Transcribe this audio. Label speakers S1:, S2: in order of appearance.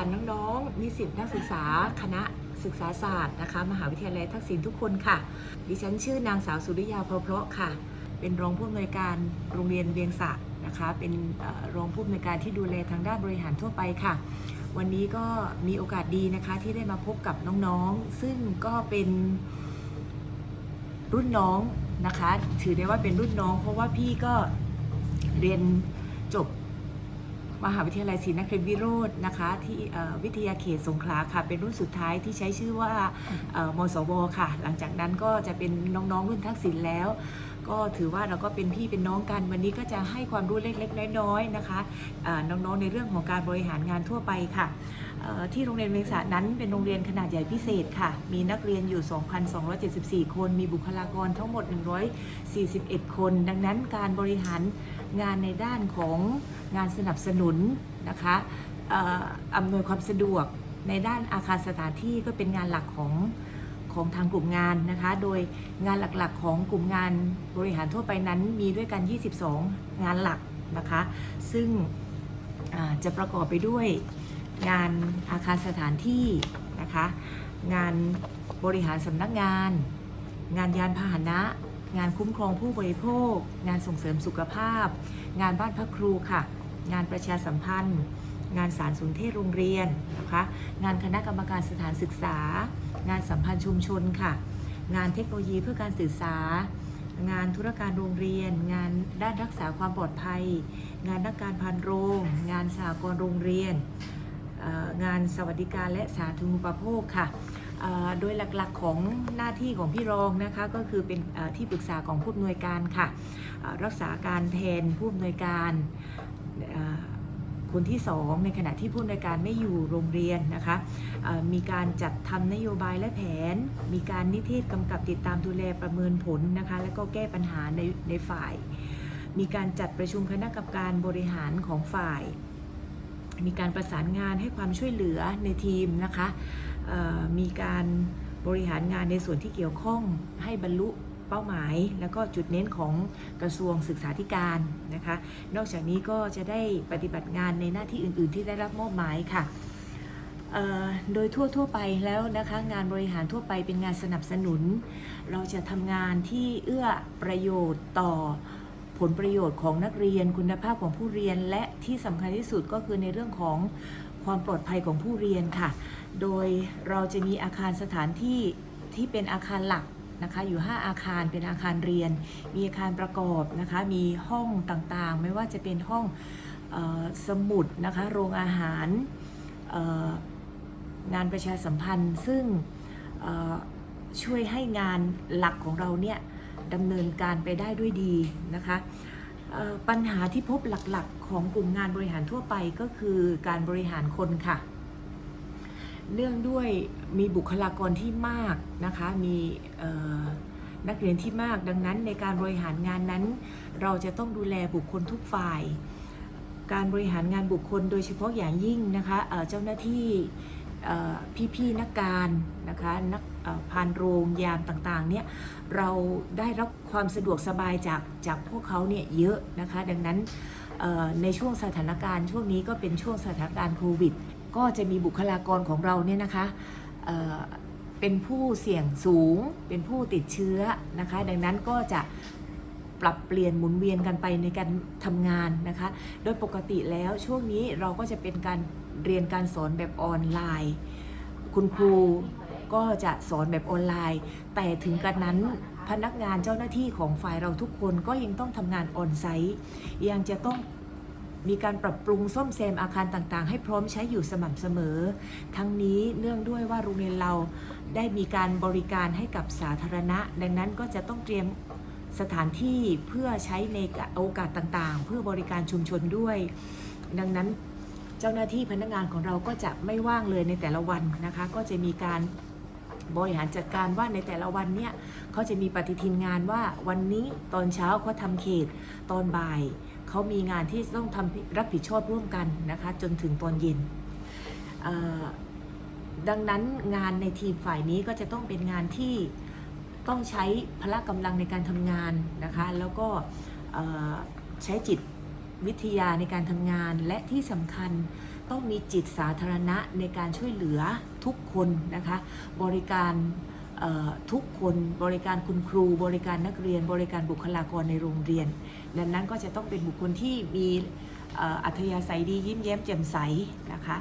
S1: ค่ะน้องๆนิสิตนักศึกษาคณะศึกษาศาสตร์นะคะมหาวิทยาลัยทักษิณทุกคนค่ะ ดิฉันชื่อนางสาวสุริยาเพรเพราะค่ะ เป็นรองผู้อำนวยการโรงเรียนเวียงสะนะคะเป็นรองผู้อำนวยการที่ดูแลทางด้านบริหารทั่วไปค่ะ วันนี้ก็มีโอกาสดีนะคะที่ได้มาพบกับน้องๆ ซึ่งก็เป็นรุ่นน้องนะคะ ถือได้ว่าเป็นรุ่นน้อง เพราะว่าพี่ก็เรียนจบ มหาวิทยาลัยศรีนครินทรวิโรจน์นะคะที่วิทยาเขตสงขลาค่ะเป็นรุ่นสุดท้ายที่ใช้ชื่อว่ามสวค่ะ หลังจากนั้นก็จะเป็นน้องๆรุ่นทักษิณแล้ว ก็ถือว่าเราก็เป็นพี่เป็นน้องกัน วันนี้ก็จะให้ความรู้เล็กๆน้อยๆนะคะน้องๆในเรื่องของการบริหารงานทั่วไปค่ะที่โรงเรียนเวียงสะนั้นเป็นโรงเรียนขนาดใหญ่พิเศษค่ะ มีนักเรียนอยู่ 2,274 คน มีบุคลากรทั้งหมด 141 คน ดังนั้นการบริหารงานในด้านของงานสนับสนุนนะคะอำนวยความสะดวกในด้านอาคารสถานที่ก็เป็นงานหลักของ ของทางกลุ่มงานนะคะ โดยงานหลักๆ ของกลุ่มงานบริหารทั่วไปนั้นมีด้วยกัน 22 งานหลักนะคะ ซึ่งจะประกอบไปด้วยงานอาคารสถานที่นะคะ งานบริหารสำนักงาน งานยานพาหนะ งานคุ้มครองผู้บริโภค งานส่งเสริมสุขภาพ งานบ้านพักครูค่ะ งานประชาสัมพันธ์ งานสารสนเทศโรงเรียนนะคะ งานคณะกรรมการสถานศึกษา งานสัมพันธ์ชุมชนค่ะ งานเทคโนโลยีเพื่อการสื่อสารงานธุรการโรงเรียน งานด้านรักษาความปลอดภัย งานนักการพันโรง งานสหกรณ์โรงเรียน งานสวัสดิการและสาธารณูปโภคค่ะเอ่อโดยหลักๆของหน้าที่ของพี่รองนะคะก็คือเป็นที่ปรึกษาของผู้อำนวยการค่ะ รักษาการแทนผู้อำนวยการ คนที่สองในขณะที่ผู้อำนวยการไม่อยู่โรงเรียนนะคะมีการจัดทำนโยบายและแผน มีการนิเทศกำกับติดตามดูแลประเมินผลนะคะแล้วก็แก้ปัญหาในในฝ่าย มีการจัดประชุมคณะกรรมการบริหารของฝ่าย มีการประสานงานให้ความช่วยเหลือในทีมนะคะมีการบริหารงานในส่วนที่เกี่ยวข้องให้บรรลุ เป้าหมาย แล้วก็จุดเน้นของกระทรวงศึกษาธิการนะคะ นอกจากนี้ก็จะได้ปฏิบัติงานในหน้าที่อื่น ๆ ที่ได้รับมอบหมายค่ะโดยทั่วทั่วๆไปแล้วนะคะงานบริหารทั่วไปเป็นงานสนับสนุน เราจะทำงานที่เอื้อประโยชน์ต่อผลประโยชน์ของนักเรียน คุณภาพของผู้เรียน และที่สำคัญที่สุดก็คือในเรื่องของความปลอดภัยของผู้เรียนค่ะ โดยเราจะมีอาคารสถานที่ที่เป็นอาคารหลัก นะคะอยู่ 5 อาคารเป็นอาคารเรียน มีอาคารประกอบนะคะมีห้องต่างๆ ไม่ว่าจะเป็นห้องออสมุดนะคะโรงอาหารงานประชาสัมพันธ์ ซึ่งช่วยให้งานหลักของเราเนี่ยดำเนินการไปได้ด้วยดีนะคะปัญหาที่พบหลักๆ ของกลุ่มงานบริหารทั่วไปก็คือการบริหารคนค่ะ เนื่องด้วยมีบุคลากรที่มากนะคะมีนักเรียนที่มากดังนั้นในการบริหารงานนั้น เราจะต้องดูแลบุคคลทุกฝ่าย การบริหารงานบุคคลโดยเฉพาะอย่างยิ่งนะคะเจ้าหน้าที่พี่ๆนักการนะคะนักเอ่อพานโรงยามต่างๆเนี่ยเราได้รับความสะดวกสบายจากจากพวกเขาเนี่ยเยอะนะคะดังนั้นในช่วงสถานการณ์ช่วงนี้ก็เป็นช่วงสถานการณ์โควิด ก็จะมีบุคลากรของเราเนี่ยนะคะเเป็นผู้เสี่ยงสูง เป็นผู้ติดเชื้อนะคะ ดังนั้นก็จะปรับเปลี่ยนหมุนเวียนกันไปในการทำงานนะคะ โดยปกติแล้วช่วงนี้เราก็จะเป็นการเรียนการสอนแบบออนไลน์ คุณครูก็จะสอนแบบออนไลน์ แต่ถึงกระนั้นพนักงานเจ้าหน้าที่ของฝ่ายเราทุกคนก็ยังต้องทำงานออนไซต์ยังจะต้อง มีการปรับปรุงซ่อมแซมอาคารต่างๆ ให้พร้อมใช้อยู่สม่ำเสมอ ทั้งนี้เนื่องด้วยว่าโรงเรียนเราได้มีการบริการให้กับสาธารณะ ดังนั้นก็จะต้องเตรียมสถานที่เพื่อใช้ในโอกาสต่างๆ เพื่อบริการชุมชนด้วย ดังนั้นเจ้าหน้าที่พนักงานของเราก็จะไม่ว่างเลยในแต่ละวันนะคะ ก็จะมีการบริหารจัดการว่าในแต่ละวันเนี่ยเขาจะมีปฏิทินงานว่าวันนี้ตอนเช้าเขาทำเขตตอนบ่าย เขามีงานที่ต้องทำรับผิดชอบร่วมกันนะคะจนถึงตอนเย็นดังนั้นงานในทีมฝ่ายนี้ก็จะต้องเป็นงานที่ต้องใช้พละกำลังในการทำงานนะคะแล้วก็ใช้จิตวิทยาในการทำงานและที่สำคัญต้องมีจิตสาธารณะในการช่วยเหลือทุกคนนะคะบริการ ทุกคนบริการคุณครู บริการนักเรียน บริการบุคลากรในโรงเรียน ดังนั้นก็จะต้องเป็นบุคคลที่มีอัธยาศัยดียิ้มแย้มแจ่มใสนะคะ